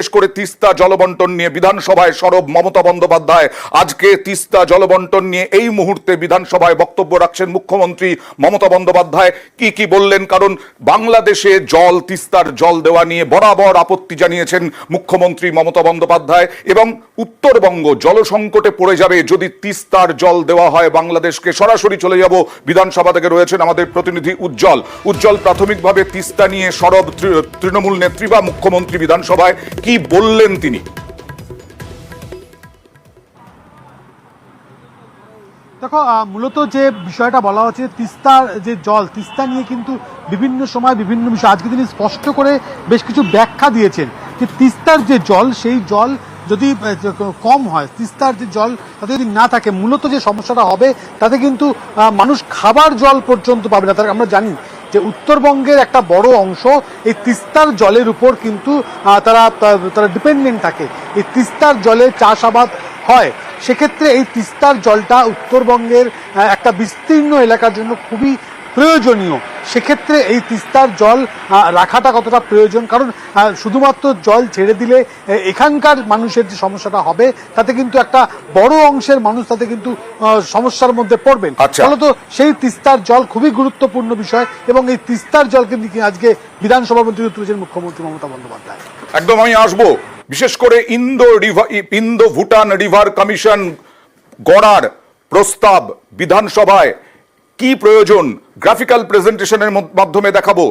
বিশেষ করে তিস্তা জলবন্টন নিয়ে বিধানসভায় সরব মমতা বন্দ্যোপাধ্যায়। আজকে তিস্তা জলবন্টন নিয়ে এই মুহূর্তে বিধানসভায় বক্তব্য রাখছেন মুখ্যমন্ত্রী মমতা বন্দ্যোপাধ্যায়। কি কি বললেন? কারণ বাংলাদেশে জল, তিস্তার জল দেওয়া নিয়ে বরাবর আপত্তি জানিয়েছেন মুখ্যমন্ত্রী মমতা বন্দ্যোপাধ্যায় এবং উত্তরবঙ্গ জল সংকটে পড়ে যাবে যদি তিস্তার জল দেওয়া হয় বাংলাদেশকে। সরাসরি চলে যাব বিধানসভা থেকে রয়েছেন আমাদের প্রতিনিধি উজ্জ্বল। উজ্জ্বল, প্রাথমিকভাবে তিস্তা নিয়ে সরব তৃণমূল নেত্রী বা মুখ্যমন্ত্রী বিধানসভায় কি বললেন তিনি? দেখো মূলত যে বিষয়টা বলা হচ্ছে তিস্তার যে জল, তিস্তা নিয়ে কিন্তু বিভিন্ন সময় বিভিন্ন বিষয়, আজকে তিনি স্পষ্ট করে বেশ কিছু ব্যাখ্যা দিয়েছেন যে তিস্তার যে জল, সেই জল যদি কম হয়, তিস্তার যে জল তাতে যদি না থাকে, মূলত যে সমস্যাটা হবে, তাতে কিন্তু মানুষ খাবার জল পর্যন্ত পাবে না। তার আমরা জানি যে উত্তরবঙ্গের একটা বড় অংশ এই তিস্তার জলের উপর কিন্তু তারা তারা ডিপেন্ডেন্ট থাকে। এই তিস্তার জলে চাষাবাদ হয়। সেক্ষেত্রে এই তিস্তার জলটা উত্তরবঙ্গের একটা বিস্তীর্ণ এলাকার জন্য খুবই প্রয়োজনীয়। সেক্ষেত্রে এই তিস্তার জল রাখাটা কতটা প্রয়োজন? কারণ শুধুমাত্র জল ছেড়ে দিলে এখানকার মানুষের যে সমস্যাটা হবে তাতে কিন্তু একটা বড় অংশের মানুষ তাতে কিন্তু সমস্যার মধ্যে পড়বেন। আচ্ছা। ফলত সেই তিস্তার জল খুবই গুরুত্বপূর্ণ বিষয় এবং এই তিস্তার জলকে আজকে বিধানসভা মন্ত্রী তুলেছেন মুখ্যমন্ত্রী মমতা বন্দ্যোপাধ্যায়। একদম আমি আসব। বিশেষ করে Indo river Indo Bhutan river commission গড়ার প্রস্তাব বিধানসভায় কি প্রয়োজন? গ্রাফিক্যাল প্রেজেন্টেশনের মাধ্যমে দেখাবো।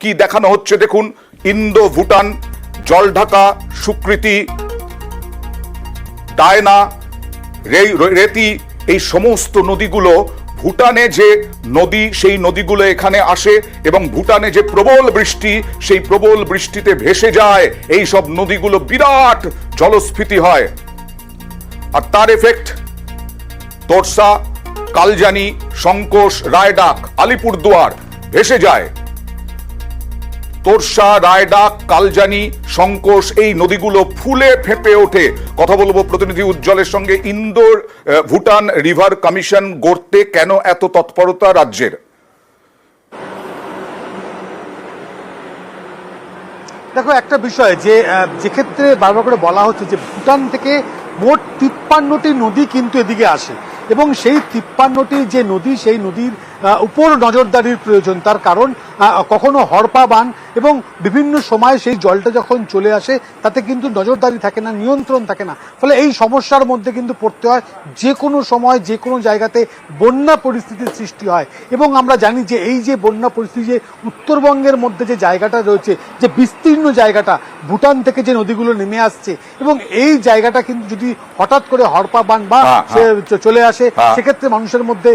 কি দেখানো হচ্ছে দেখুন। ইন্দো ভুটান জলঢাকা সুকৃতি, ডায়না রেতি, এই সমস্ত নদীগুলো ভুটানে যে নদী, সেই নদীগুলো এখানে আসে এবং ভুটানে যে প্রবল বৃষ্টি, সেই প্রবল বৃষ্টিতে ভেসে যায়। এই সব নদীগুলো বিরাট জলস্ফীতি হয়। আর তার এফেক্ট তোরসা কালজানি সংকোষ রায়ডাক, আলিপুরদুয়ার, ভেসে যায়। তোরসা, রায়ডাক, কালজানি সংকোষ এই নদীগুলো ফুলে ফেঁপে ওঠে। কথা বলব প্রতিনিধি উজ্জ্বলের সঙ্গে। ইন্দোর ভুটান রিভার কমিশন গড়তে কেন এত তৎপরতা রাজ্যের? দেখো, একটা বিষয় যে যে ক্ষেত্রে বারবার করে বলা হচ্ছে যে ভুটান থেকে মোট তিপ্পান্নটি নদী কিন্তু এদিকে আসে। এবং সেই তিপ্পান্নটি যে নদী সেই নদীর উপর নজরদারির প্রয়োজন তার কারণ কখনো হরপা বান এবং বিভিন্ন সময় সেই জলটা যখন চলে আসে তাতে কিন্তু নজরদারি থাকে না নিয়ন্ত্রণ থাকে না। ফলে এই সমস্যার মধ্যে কিন্তু পড়তে হয় যে কোনো সময় যে কোনো জায়গাতে বন্যা পরিস্থিতির সৃষ্টি হয়। এবং আমরা জানি যে এই যে বন্যা পরিস্থিতি যে উত্তরবঙ্গের মধ্যে যে জায়গাটা রয়েছে যে বিস্তীর্ণ জায়গাটা ভুটান থেকে যে নদীগুলো নেমে আসছে এবং এই জায়গাটা কিন্তু যদি হঠাৎ করে হরপা বান বা হ্যাঁ, চ- চলে আসে হ্যাঁ। সেক্ষেত্রে মানুষের মধ্যে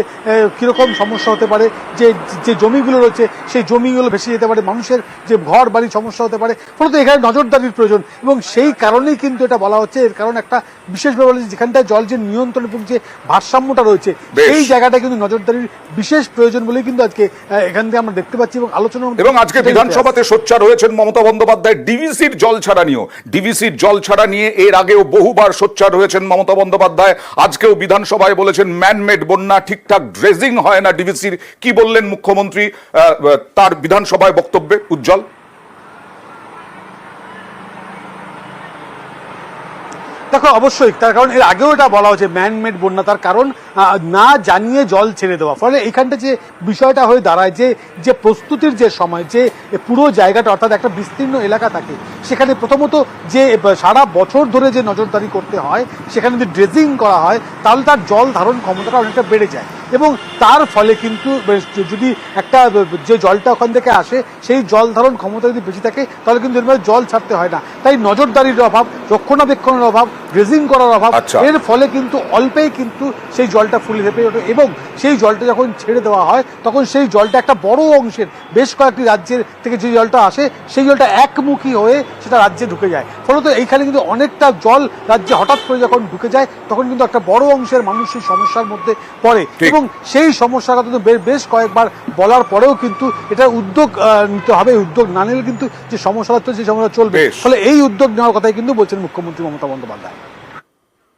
কীরকম সমস্যা হতে পারে যে যে জমিগুলো রয়েছে সেই জমিগুলো ভেসে যেতে পারে মানুষের যে ঘর বাড়ির সমস্যা হতে পারে ফলত এখানে নজরদারির প্রয়োজন। এবং সেই কারণেই কিন্তু এটা বলা হচ্ছে এর কারণ একটা বিশেষভাবে বলা হচ্ছে যেখানটায় জল যে নিয়ন্ত্রণ এবং যে ভারসাম্যটা রয়েছে। সেই জায়গাটা কিন্তু নজরদারির বিশেষ প্রয়োজন বলেই কিন্তু আজকে এখান থেকে আমরা দেখতে পাচ্ছি এবং আলোচনা এবং আজকে বিধানসভাতে সোচ্চার হয়েছেন মমতা বন্দ্যোপাধ্যায় ডিভিসির জল ছাড়া নিয়েও। ডিভিসির জল ছাড়া নিয়ে এর আগেও বহুবার সোচ্চার হয়েছেন মমতা বন্দ্যোপাধ্যায়। আজকেও বিধানসভায় বলেছেন ম্যানমেড বন্যা ঠিকঠাক ড্রেজিং হয় না ডিভিসির। কি বললেন মুখ্যমন্ত্রী? তার বিধানসভায় বক্তব্যে উজ্জ্বল। দেখো, অবশ্যই, তার কারণ এর আগেও এটা বলা হয়েছে ম্যানমেড বন্যা, তার কারণ না জানিয়ে জল ছেড়ে দেওয়া। ফলে এখানটা যে বিষয়টা হয়ে দাঁড়ায়, যে যে প্রস্তুতির যে সময়, যে পুরো জায়গাটা, অর্থাৎ একটা বিস্তীর্ণ এলাকা থাকে সেখানে প্রথমত যে সারা বছর ধরে যে নজরদারি করতে হয় সেখানে যদি ড্রেজিং করা হয় তাহলে তার জল ধারণ ক্ষমতাটা অনেকটা বেড়ে যায়। এবং তার ফলে কিন্তু যদি একটা যে জলটা ওখান থেকে আসে সেই জল ধারণ ক্ষমতা যদি বেশি থাকে তাহলে কিন্তু জল ছাড়তে হয় না। তাই নজরদারির অভাব রক্ষণাবেক্ষণের অভাব ড্রেজিং করার অভাব আচ্ছা। এর ফলে কিন্তু অল্পেই কিন্তু সেই জলটা ফুলে ফেপে ওঠে এবং সেই জলটা যখন ছেড়ে দেওয়া হয় তখন সেই জলটা একটা বড় অংশের বেশ কয়েকটি রাজ্যের থেকে যে জলটা আসে সেই জলটা একমুখী হয়ে সেটা রাজ্যে ঢুকে যায়। ফলত এইখানে কিন্তু অনেকটা জল রাজ্যে হঠাৎ করে যখন ঢুকে যায় তখন কিন্তু একটা বড় অংশের মানুষ সেই সমস্যার মধ্যে পড়ে। এবং সেই সমস্যাটা কিন্তু বেশ কয়েকবার বলার পরেও কিন্তু এটা উদ্যোগ আহ, নিতে হবে। উদ্যোগ না নিলে কিন্তু যে সমস্যা হচ্ছে সেই সমস্যা চলবে। ফলে এই উদ্যোগ নেওয়ার কথাই কিন্তু বলছেন মুখ্যমন্ত্রী মমতা বন্দ্যোপাধ্যায়।